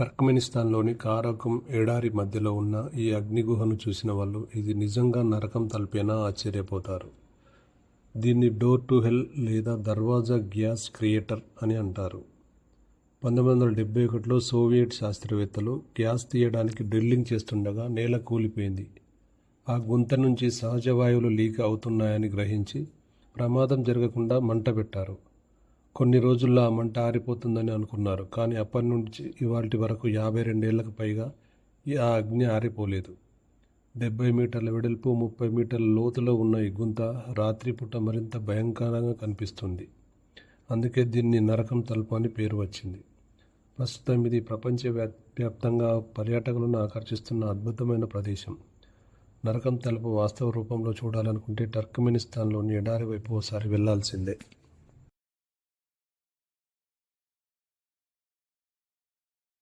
టర్క్మెనిస్తాన్లోని కారకం ఎడారి మధ్యలో ఉన్న ఈ అగ్నిగుహను చూసిన వాళ్ళు ఇది నిజంగా నరకం తలపేనా ఆశ్చర్యపోతారు. దీన్ని డోర్ టు హెల్ లేదా దర్వాజా గ్యాస్ క్రియేటర్ అని అంటారు. పంతొమ్మిది వందల డెబ్బై ఒకటిలో సోవియట్ శాస్త్రవేత్తలు గ్యాస్ తీయడానికి డ్రిల్లింగ్ చేస్తుండగా నేల కూలిపోయింది. ఆ గుంత నుంచి సహజ వాయువులు లీక్ అవుతున్నాయని గ్రహించి ప్రమాదం జరగకుండా మంట పెట్టారు. కొన్ని రోజుల్లో ఆ మంట ఆరిపోతుందని అనుకున్నారు. కానీ అప్పటి నుంచి ఇవాటి వరకు యాభై రెండేళ్ళకు పైగా ఆ అగ్ని ఆరిపోలేదు. డెబ్బై మీటర్ల వెడల్పు ముప్పై మీటర్ల లోతులో ఉన్న ఈ గుంత రాత్రిపూట మరింత భయంకరంగా కనిపిస్తుంది. అందుకే దీన్ని నరకం తలుపు అని పేరు వచ్చింది. ప్రస్తుతం ఇది ప్రపంచ వ్యాప్- వ్యాప్తంగా పర్యాటకులను ఆకర్షిస్తున్న అద్భుతమైన ప్రదేశం. నరకం తలుపు వాస్తవ రూపంలో చూడాలనుకుంటే టర్క్మెనిస్తాన్లోని ఎడారి వైపు ఓసారి వెళ్ళాల్సిందే.